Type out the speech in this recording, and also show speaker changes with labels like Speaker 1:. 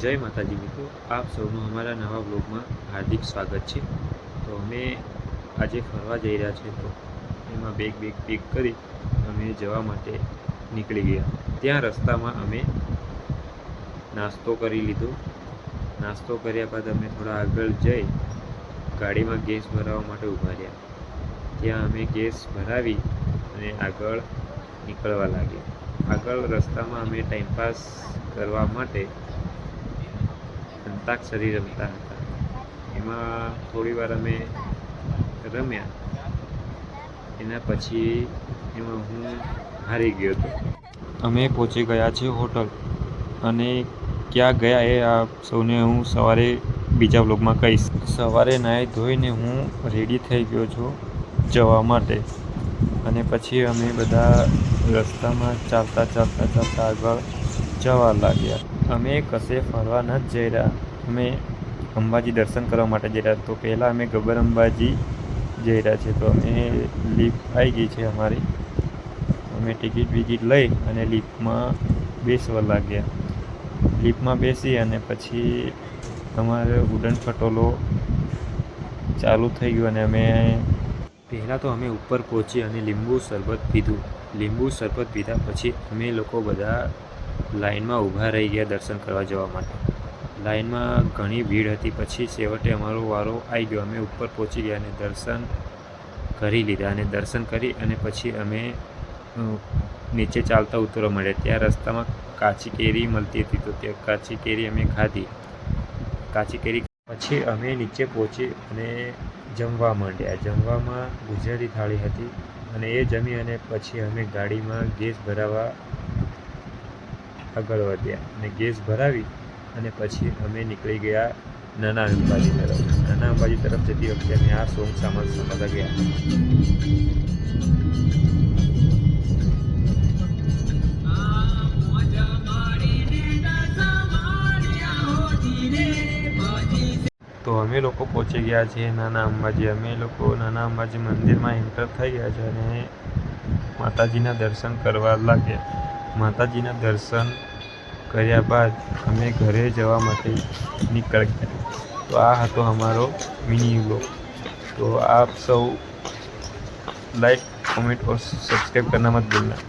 Speaker 1: જય માતાજી મિત્રો, આપ સૌનું અમારા નવા બ્લોગમાં હાર્દિક સ્વાગત છે. તો અમે આજે ફરવા જઈ રહ્યા છીએ તો એમાં બેગ બેગ પેક કરી અમે જવા માટે નીકળી ગયા. ત્યાં રસ્તામાં અમે નાસ્તો કરી લીધો. નાસ્તો કર્યા બાદ અમે થોડા આગળ જઈ ગાડીમાં ગેસ ભરાવવા માટે ઊભા રહ્યા. ત્યાં અમે ગેસ ભરાવી અને આગળ નીકળવા લાગ્યા. આગળ રસ્તામાં અમે ટાઈમપાસ કરવા માટે અંતાક્ષરી રમતા હતા. એમાં થોડી વાર અમે રમ્યા. એના પછી એમાં હું હારી ગયો હતો. અમે પહોંચી ગયા છીએ હોટલ. અને ક્યાં ગયા એ આ સૌને હું સવારે બીજા બ્લોગમાં કહીશ. સવારે નાહી ધોઈને હું રેડી થઈ ગયો છું જવા માટે. અને પછી અમે બધા રસ્તામાં ચાલતા ચાલતા ચાલતા આગળ જવા લાગ્યા. અમે કશે ફરવા ન જઈ રહ્યા. અમે અંબાજી દર્શન કરવા માટે જઈ રહ્યા. તો પહેલાં અમે ગબ્બર અંબાજી જઈ રહ્યા છીએ. તો અમે લિફ્ટ આવી ગઈ છે અમારી. અમે ટિકિટ વિકિટ લઈ અને લિફ્ટમાં બેસવા લાગ્યા. લિફ્ટમાં બેસી અને પછી અમારે ઉડન ખટોલો ચાલુ થઈ ગયું અને અમે પહેલાં તો અમે ઉપર પહોંચી અને લીંબુ શરબત પીધું. લીંબુ શરબત પીધા પછી અમે લોકો બધા લાઈનમાં ઊભા રહી ગયા દર્શન કરવા જવા માટે. લાઈનમાં ઘણી ભીડ હતી. પછી છેવટે અમારો વારો આવી ગયો. અમે ઉપર પહોંચી ગયા અને દર્શન કરી લીધા અને દર્શન કરી અને પછી અમે નીચે ચાલતા ઉતરવા માંડ્યા. ત્યાં રસ્તામાં કાચી કેરી મળતી હતી તો ત્યાં કાચી કેરી અમે ખાધી. કાચી કેરી પછી અમે નીચે પહોંચી અને જમવા માંડ્યા. જમવામાં ગુજરાતી થાળી હતી અને એ જમી અને પછી અમે ગાડીમાં ગેસ ભરાવવા આગળ વધ્યા અને ગેસ ભરાવી અને પછી અમે નીકળી ગયા નાના અંબાજી તરફ. નાના અંબાજી તરફ જતી વખતે અમે આ સોંગ સામાન સંભાળવા ગયા. તો અમે લોકો પહોંચી ગયા છીએ નાના અંબાજી. અમે લોકો નાના અંબાજી મંદિરમાં એન્ટર થઈ ગયા છે અને માતાજીના દર્શન કરવા લાગ્યા. માતાજીના દર્શન કર્યા બાદ અમે ઘરે જવા માટે નીકળ ગયા. તો આ હતો અમારો મિની વ્લોગ તો આપ સૌ લાઈક કોમેન્ટ ઓર સબસ્ક્રાઈબ કરના મત ભૂલના.